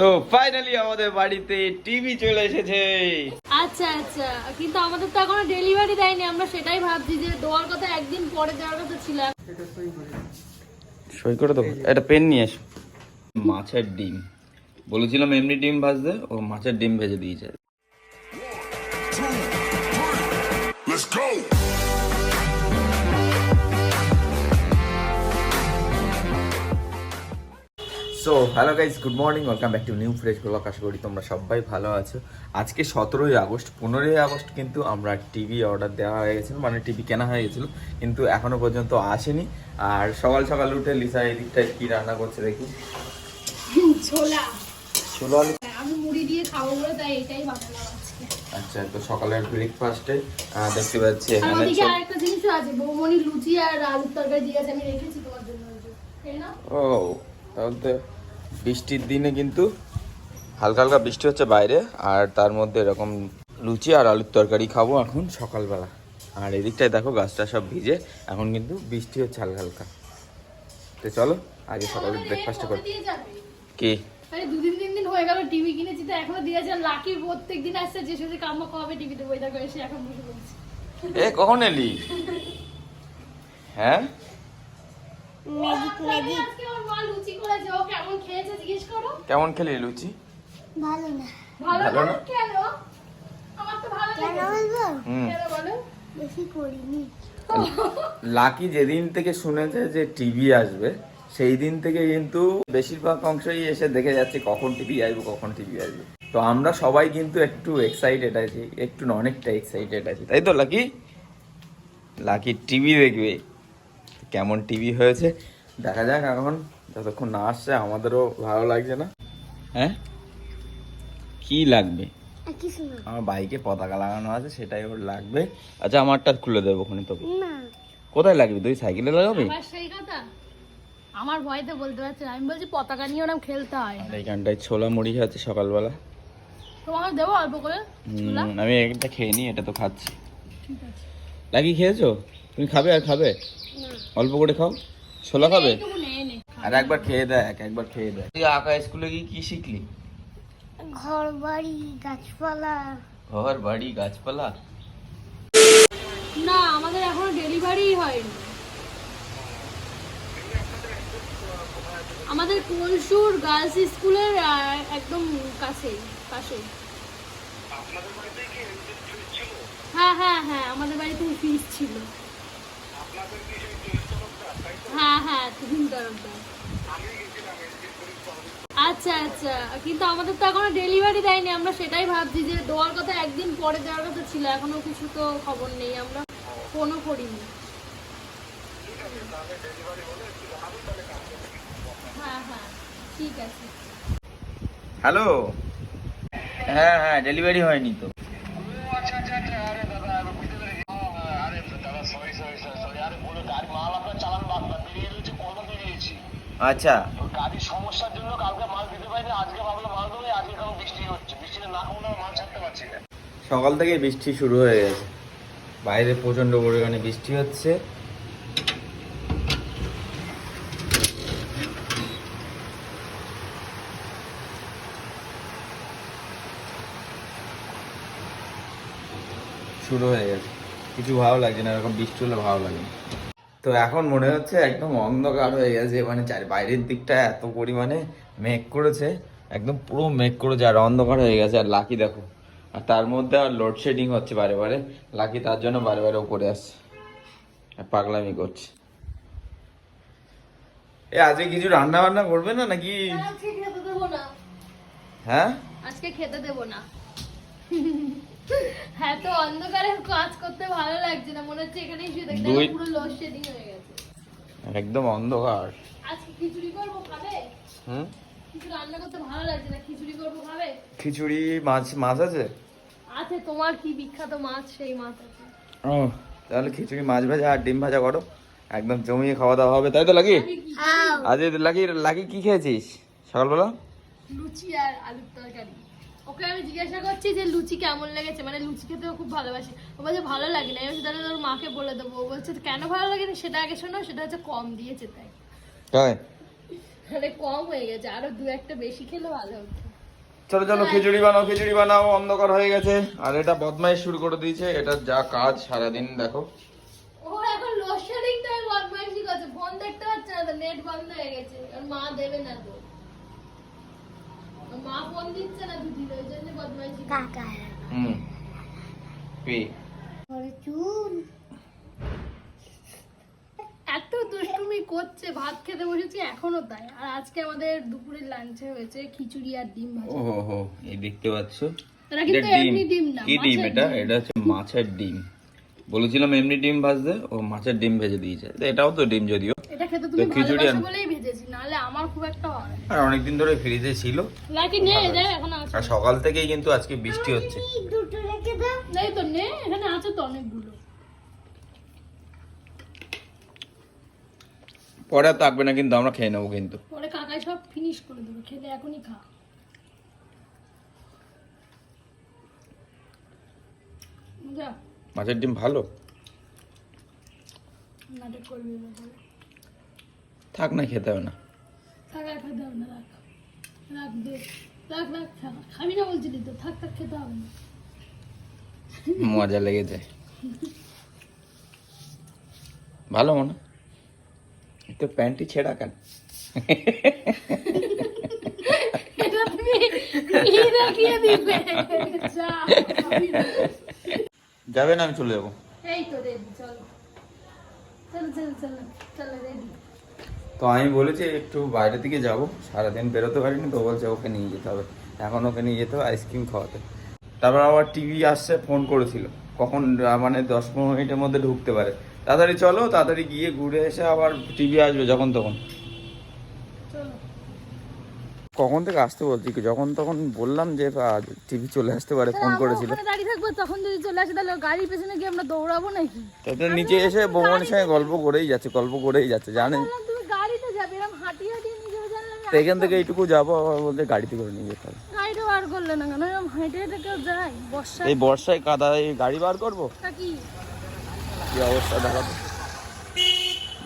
তো ফাইনালি আমাদের বাড়িতে টিভি চলে এসেছে। আচ্ছা আচ্ছা। কিন্তু আমাদের তো এখনও ডেলিভারি দেয়নি আমরা সেটাই ভাবছি যে দেওয়ার কথা একদিন পরে দেওয়ার কথা ছিল। সই করে দেবো। একটা পেন নিয়ে এসো। মাছের ডিম। বলেছিলাম এমনি ডিম ভাজতে ও মাছের ডিম ভেজে দিয়েছে। Let's go. So hello guys good morning welcome back to new fresh blog আশা করি তোমরা সবাই ভালো আছো। আজকে সতেরোই আগস্ট পনেরোই আগস্ট কিন্তু আমরা টিভি অর্ডার দেওয়া হয়ে গেছিল মানে টিভি কেনা হয়ে গেছিল কিন্তু এখনও পর্যন্ত আসেনি। আর সকাল সকাল উঠে লিসা এই দিকটায় কী রান্না করছে দেখি। ছোলা। ছোলো আমি মুড়ি দিয়ে খাব বলে তাই এটাই বানালাম আচ্ছা তো সকালের ব্রেকফাস্টে দেখতে পাচ্ছি এখানে আরেকটা জিনিসও আছে বৌমনি লুচি আর আলুর তরকারি দিয়ে আমি রেখেছি তোমার জন্য ওই যে। এই নাও। ও তাহলে বৃষ্টির দিনে কিন্তু হালকা হালকা বৃষ্টি হচ্ছে বাইরে আর তার মধ্যে এরকম লুচি আর আলুর তরকারি খাব এখন সকালবেলা। আর এদিকটায় দেখো গাছটা সব ভিজে এখন কিন্তু বৃষ্টি হচ্ছে হালকা হালকা। তো চলো আগে সকালে ব্রেকফাস্ট করি। কি? দুদিন তিন দিন হয়ে গেল টিভি কিনেছি তো এখনও দিয়েছে লাকি প্রত্যেক দিন আসছে যে শুধু কাম্মা কবে টিভি দেবো এটা করে সে এখন বসে বলছে। এ কখন এলি? হ্যাঁ? আজকে ওর মা লুচি করেছে ও কেমন খেয়েছে জিজ্ঞেস করো। কেমন খেলি লুচি? ভালো না। ভালো না? কেন? আমার তো ভালো কেন লেগেছে। বলব? হুম। কেন বলো? বেশি করিনি। লাকি যেদিন থেকে শুনেছে যে টিভি আসবে সেই দিন থেকে কিন্তু বেশিরভাগ অংশই এসে দেখে যাচ্ছে কখন টিভি আসবে কখন টিভি আসবে। তো আমরা সবাই কিন্তু একটু এক্সাইটেড আছি একটু না অনেকটা এক্সাইটেড আছি। তাই তো লাকি? লাকি টিভি দেখবে। কেমন টিভি হয়েছে? দেখা যাক এখন যতক্ষণ না আসছে আমাদেরও ভালো লাগছে না। হ্যাঁ? কি লাগবে? আমার বাইকে পতাকা লাগানো আছে সেটাই ওর লাগবে। আচ্ছা আমারটা খুলে দেবো ওখানে তো। কোথায় লাগবে? তুই সাইকেলে লাগাবি? আমার ভয়তে বলতে পারছি আমি বলছি পতাকা নিয়ে ওরকম খেলতে হয়। আর এইখানটায় ছোলা মুড়ি আছে সকালবেলা। তোমাকে দেবো অল্প করে? আমি একটা খেয়ে নিই এটা তো খাচ্ছি। ঠিক আছে। লাগি খেয়েছো? তুমি খাবে আর খাবে? অল্প করে খাও। ছোলা খাবে? আর একবার খেয়ে দেখ একবার খেয়ে দেখ। তুই আঁকা স্কুলে গিয়ে কি শিখলি? ঘর বাড়ি গাছপালা। ঘর বাড়ি গাছপালা? না আমাদের এখনও ডেলিভারি হয়নি। আমাদের কলসুর গার্লস স্কুলের একদম কাছে পাশে হ্যাঁ হ্যাঁ হ্যাঁ আমাদের বাড়িতে ফিস ছিল। হ্যাঁ হ্যাঁ তরফদার আচ্ছা আচ্ছা কিন্তু আমাদের তো এখনও ডেলিভারি দেয়নি আমরা সেটাই ভাবছি যে দেওয়ার কথা একদিন পরে দেওয়ার কথা ছিল এখনও কিছু তো খবর নেই আমরা ফোনও করিনি। হ্যাঁ হ্যাঁ ঠিক আছে। হ্যালো হ্যাঁ হ্যাঁ ডেলিভারি হয়নি তো। আচ্ছা গাড়ির সমস্যার জন্য কালকে মাল দিতে পারিনি আজকে ভাবলাম মাল দেবো আজকে কারণ বৃষ্টি হচ্ছে। বৃষ্টিতে না কমলে মাল ছাড়তে পারছি না। সকাল থেকে বৃষ্টি শুরু হয়ে গেছে। বাইরে প্রচণ্ড পরিমাণে বৃষ্টি হচ্ছে। শুরু হয়ে গেছে। কিছু ভালো লাগছে না এরকম বৃষ্টি হলে ভালো লাগে না। তো এখন মনে হচ্ছে একদম অন্ধকার হয়ে গেছে মানে চারি বাইরের দিকটা এত পরিমাণে মেঘ করেছে একদম পুরো মেঘ করেছে আর অন্ধকার হয়ে গেছে আর লাকি দেখো। আর তার মধ্যে আর লোডশেডিং হচ্ছে বারে বারে লাকি তার জন্য বারে বারে উপরে আসছে আর পাগলামি করছে। এ আজকে কিছু রান্না বান্না করবে না নাকি? হ্যাঁ? আজকে খেতে দেবো না। হ্যাঁ অন্ধকারে কাজ করতে ভালো লাগছে না। মনে হচ্ছে এখানেই শুয়ে দেখতে দুই- পুরো লোডশেডিং হয়ে গেছে। একদম অন্ধকার। আজকে খিচুড়ি করব খাবে? হুম? কিছু রান্না করতে ভালো লাগছে না? খিচুড়ি করব খাবে? খিচুড়ি মাছ মাছ আছে? আছে তোমার কি বিখ্যাত মাছ? সেই মাছ আছে। ও তাহলে খিচুড়ি মাছ ভাজা আর ডিম ভাজা করো। একদম জমিয়ে খাওয়া দাওয়া হবে। তাই তো লাগি আমি কি আজ লাকি লাকি কি খেয়েছিস? সকালবেলা? লুচি আর আলুর তরকারি। ওকে আমি জিজ্ঞাসা করছি যে লুচি কেমন লেগেছে? মানে লুচি খেতেও খুব ভালোবাসে। ও বলছে ভালো লাগে না আমি তাহলে তোর মাকে বলে দেবো। ও বলছে কেন ভালো লাগে না সেটা আগে শোনো সেটা হচ্ছে কম দিয়েছে তাই। তাই? তাহলে কম হয়ে গেছে আরও দু একটা বেশি খেলে ভালো হতো। চলো চলো খিচুড়ি বানাও খিচুড়ি বানাও অন্ধকার হয়ে গেছে। আর এটা বদমাইশ শুরু করে দিয়েছে এটা যা কাজ সারাদিন দেখো। ও এখন লোডশেডিং টাই বদমাইশি করছে। ফোন দেখতে পাচ্ছে না নেট বন্ধ হয়ে গেছে। আর মা দেবে না তো। মা ফোন দিচ্ছে না দুদিন ওই জন্য বদমাইশি কাকা হুম। পি। ওর এত দুষ্টুমি করছে ভাত খেতে বসেছি এখনও তাই। আর আজকে আমাদের দুপুরের লাঞ্চে হয়েছে খিচুড়ি আর ডিম ভাজা। ও হো হো এই দেখতে পাচ্ছ? এটা এটা কিন্তু এমনি ডিম না কি ডিম মাছের এটা? এটা হচ্ছে মাছের ডিম। বলেছিলাম এমনি ডিম ভাজতে ও মাছের ডিম ভেজে দিয়েছে। তো এটাও তো ডিম যদিও। এটা খেতে তুমি ভালোবাসো বলেই আমার খুব একটা হয়। আর অনেকদিন ধরে ফ্রিজে ছিল। লাকি নে দেখ এখন আছে। আর সকাল থেকেই কিন্তু আজকে বৃষ্টি হচ্ছে। দুটো রেখে দাও। নেই তো নে এখানে আছে তো অনেকগুলো। পরে থাকবে না কিন্তু আমরা খেয়ে নেব কিন্তু। পরে কাকাই সব ফিনিশ করে দেবে খেলে এখনই খা। মাছের ডিম ভালো। থাক না খেতে হবে না। থাক আর খেতে হবে না রাখ। রাখ দে রাখ রাখ খা খাবি না বলছিলি তো থাক থাক খেতে হবে না। মজা লেগে যায়। ভালো মনে? তো প্যান্টটি ছেঁড়া কেন। যাবে না আমি চলে যাব। এই তো রেডি চলো। চলো চলো চলো চলো রেডি তো আমি বলেছি একটু বাইরের দিকে যাব সারাদিন বেরোতে পারিনি তো বলছে ওকে নিয়ে যেতে হবে। এখন ওকে নিয়ে যেতে হবে আইসক্রিম খাওয়াতে। তারপর আবার টিভি আসছে ফোন করেছিল। কখন মানে দশ পনেরো মিনিটের মধ্যে ঢুকতে পারে। তাড়াতাড়ি চলো তাড়াতাড়ি গিয়ে ঘুরে এসে আবার টিভি আসবে যখন তখন। কখন থেকে আসতে বলছি যখন তখন বললাম যে টিভি চলে আসতে পারে ফোন করেছিল। ওখানে দাঁড়িয়ে থাকব তখন যদি চলে আসে তাহলে গাড়ির পেছনে গিয়ে আমরা দৌড়াবো নাকি? তারপরে নিচে এসে বৌমনের সঙ্গে গল্প করেই যাচ্ছে গল্প করেই যাচ্ছে জানেন বললাম তুমি গাড়িতে যাবে এরকম হাঁটিয়ে হাঁটিয়ে নিজে জানলে আমি তো এখান থেকে এইটুকু যাব আবার বলতে গাড়িতে করে নিয়ে যেতে হবে। গাড়িটা বার করলে না কেন? এরকম হেঁটে হেঁটে কেউ যায়? বর্ষা এই বর্ষায় কাদা এই গাড়ি বার করব? কি? কি অবস্থা দেখাবো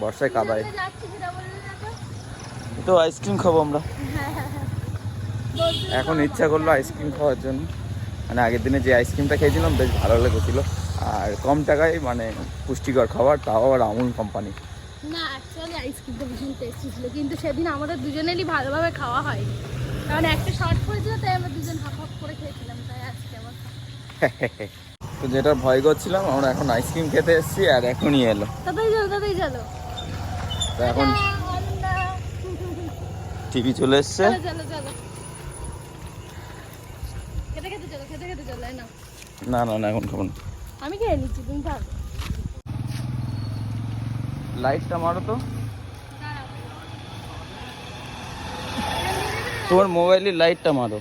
বর্ষায় কাদায় যাচ্ছি সেটা বললে না তো তো আইসক্রিম খাব আমরা। এখন ইচ্ছা করল আইসক্রিম খাওয়ার জন্য। মানে আগের দিনে যে আইসক্রিমটা খেয়েছিলাম বেশ ভালো লেগেছিল। আর কম টাকায় মানে পুষ্টিকর খাবার তাও আবার আমুল কোম্পানি না অ্যাকচুয়ালি আইসক্রিমটা ভীষণ টেস্টি ছিল কিন্তু সেদিন আমাদের দুজনেরই ভালোভাবে খাওয়া হয়নি। কারণ একটা শর্ট পড়েছিল তাই আমরা দুজন হাফ হাফ করে খেয়েছিলাম তাই আজকে আবার তো যেটা ভয় করছিলাম আমরা এখন আইসক্রিম খেতে এসেছি আর এখনই এলো। তাতেই চলো তাতেই চলো। তো এখন টিভি চলে এসছে। চলো চলো খেতে খেতে চলো খেতে খেতে চলো না না না এখন খাব না। আমি খেয়ে নিচ্ছি তুমি লাইটটা মারো তো। তোমার মোবাইলের লাইটটা মারো,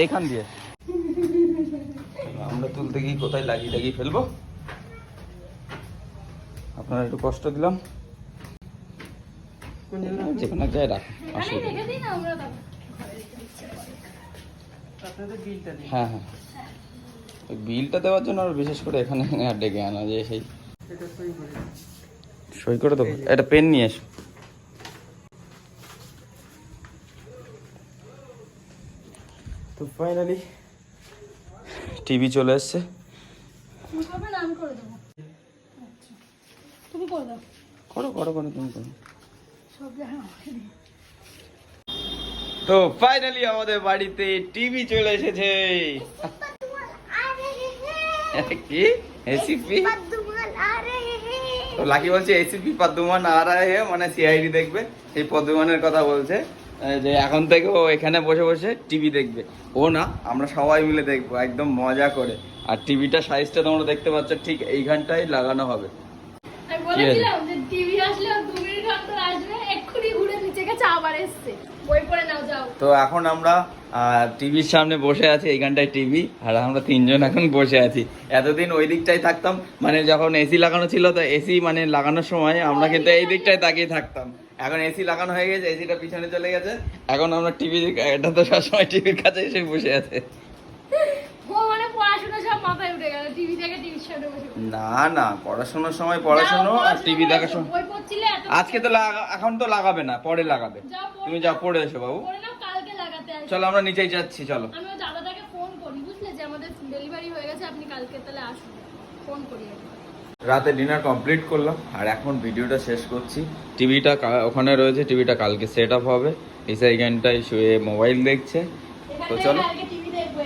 এইখান দিয়ে। আমরা তুলতে গিয়ে কোথায় লাগিয়ে লাগিয়ে ফেলব? আপনারা একটু কষ্ট দিলাম। যেখানে জায়গায় রাখ হ্যাঁ হ্যাঁ। বিলটা দেওয়ার জন্য আর বিশেষ করে এখানে ডেকে আনা যে সেই। সই করে দেবো এটা পেন নিয়ে এসো। তো ফাইনালি টিভি চলে এসছে। করে আচ্ছা। তুমি করে দাও। করো করো করো তুমি করো। সব জায়গায় আমাকে দিও। তো ফাইনালি আমাদের বাড়িতে টিভি চলে এসেছে। কি? এসিপি লাকি বলছে, এসিপি পদ্মমান আর মানে সিআইডি দেখবে। সেই পদ্মমানের কথা বলছে যে এখন থেকে ও এখানে বসে বসে টিভি দেখবে। ও না, আমরা সবাই মিলে দেখব, একদম মজা করে। আর টিভিটা সাইজটা তোমরা দেখতে পাচ্ছ, ঠিক এইখানটাই লাগানো হবে। টিভি আসলে মিনিট আসবে, এক্ষুনি ঘুরে নিচে গেছে আবার এসছে। তো এখন আমরা টিভির সামনে বসে আছি এইখানটায় টিভি আর আমরা তিনজন এখন বসে আছি। এতদিন ওই দিকটায় থাকতাম মানে যখন এসি লাগানো ছিল তো এসি মানে লাগানোর সময় আমরা কিন্তু এই দিকটায় তাকিয়ে থাকতাম। এখন এসি লাগানো হয়ে গেছে এসিটা পিছনে চলে গেছে। এখন আমরা টিভি এটা তো সবসময় টিভির কাছে এসে বসে আছে। মানে পড়াশোনা মাথায় উঠে গেল টিভি থেকে টিভির সামনে বসে না না পড়াশোনার সময় পড়াশোনো আর টিভি দেখার সময় বই পড়ছিলে আজকে তো এখন তো লাগাবে না পরে লাগাবে। তুমি। যাও পড়ে এসো বাবু। কালকে লাগাতে চলো আমরা নিচেই যাচ্ছি চলো। আমি দাদাটাকে ফোন করি বুঝলে? যে আমাদের ডেলিভারি হয়ে গেছে আপনি কালকে তাহলে আসুন। ফোন করি রাতে ডিনার কমপ্লিট করলাম আর এখন ভিডিওটা শেষ করছি। টিভিটা ওখানে রয়েছে টিভিটা কালকে সেট আপ হবে। এই সেকেন্ডটাই শুয়ে মোবাইল দেখছে। তো চলো। টিভি দেখব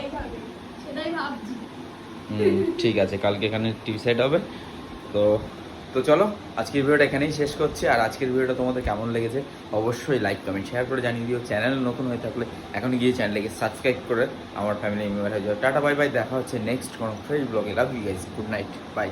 সেটাই ভাবছি। ঠিক আছে, কালকে এখানে টিভি সাইড হবে। তো তো চলো, আজকের ভিডিওটা এখানেই শেষ করছি। আর আজকের ভিডিওটা তোমাদের কেমন লেগেছে অবশ্যই লাইক কমেন্ট শেয়ার করে জানিয়ে দিও। চ্যানেল নতুন হয়ে থাকলে এখন গিয়ে চ্যানেলকে সাবস্ক্রাইব করে আমার ফ্যামিলি মেম্বার হয়ে যাও। টাটা বাই বাই দেখা হচ্ছে নেক্সট কোনো ফ্রেশ ব্লগে love you guys good night bye